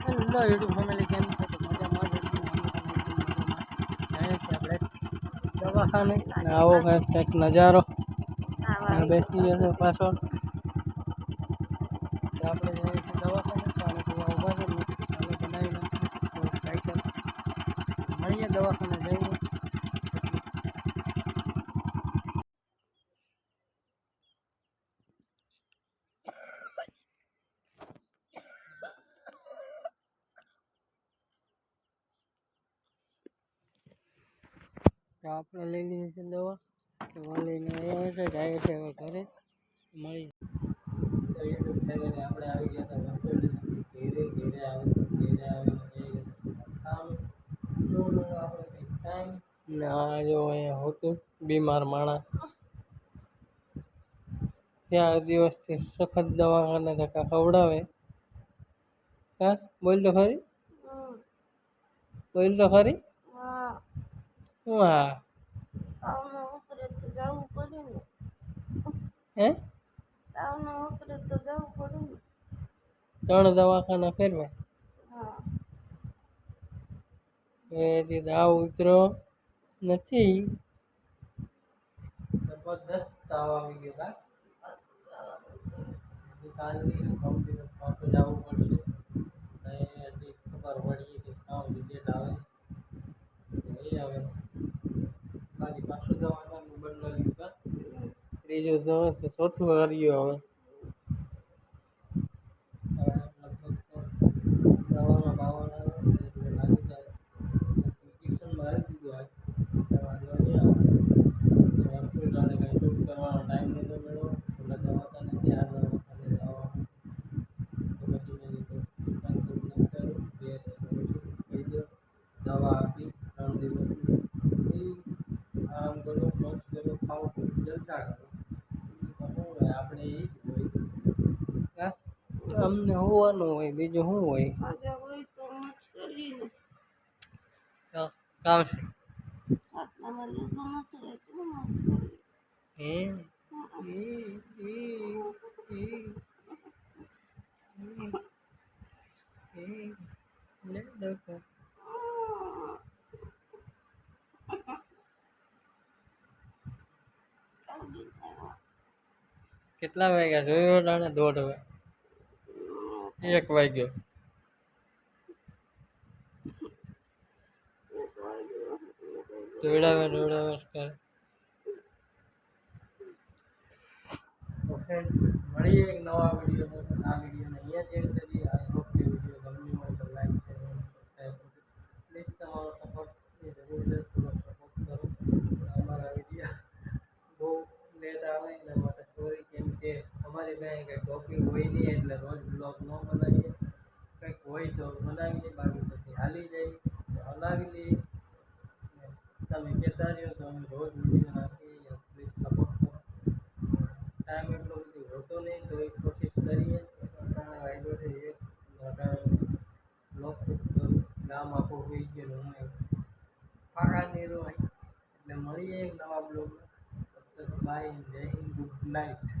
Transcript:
Hello YouTube family કેમ છો? તો મજામાં પણ જઈએ આપણે. દવાખાને આવો કંઈક નજારો. બેસી જશે પાછો. આપણે જઈએ છીએ દવાખાને ઊભા છે બનાવી મળીએ દવાખાને જઈને. તો આપણે લઈ લીધી છે દવા દવા લઈને આવ્યા છે જાય છે હવે ઘરે મળી તો યુટ્યુબ ફેમિલી આપણે આવી ગયા હતા વસ્તુની ઘેરે ઘેરે આવી ઘેરે આવીને જઈ કામ જોવાનું આપણે કંઈક ટાઈમ ને આ જો અહીંયા હોતું બીમાર માણસ ત્યાં દિવસથી સખત દવાખાને ધક્કા ખવડાવે હા બોલ તો ખરી બોલ તો ખરી શું હા? હે ત્રણ દવાખાના ફેરવા એથી દાવ ઉતરો નથી. જબરદસ્ત તાવ આવી ગયો કાલથી પાછું જવું પડશે અને હજી ખબર પડી કે કામ રિઝલ્ટ આવે એ આવે બાકી પાછું દવાખાનું બદલાવ્યું કા ત્રીજું ચોથું હવે હવે? અમને હોવાનું હોય બીજું શું હોય તો કામ છે હે એ એ એ એ લે દોસ્તો કેટલા વાગ્યા જોયો તાણે દોઢ હવે એક વાગ્યો દોડાવે દોડાવે જ કરે તો ફ્રેન્ડ્સ મળીએ એક નવા વિડીયો આ વિડીયોને અહીંયા જ એન્ડ કરીએ આઈ હોપ કે વિડીયો ગમ્યો હોય તો લાઈક શેર અને સબસ્ક્રાઈબ પ્લીઝ તમારો સપોર્ટ એ જરૂર છે થોડો સપોર્ટ કરો અમારા વિડીયો બહુ લેટ આવે એના માટે સોરી કેમ કે અમારી પાસે કંઈ ટોપિક હોય નહીં એટલે રોજ તમે કહેતા રહ્યો તો અમે રોજ વીડિયો કરો ટાઈમ એટલો હોતો નહીં તો એ કોશિશ કરીએ અટાણે વાગ્યો છે ગામ આખો હોઈ ગયેલું હું ફાકા નહીં એટલે મળીએ એક નવા બ્લોગ બાય જય હિન્દ ગુડ નાઇટ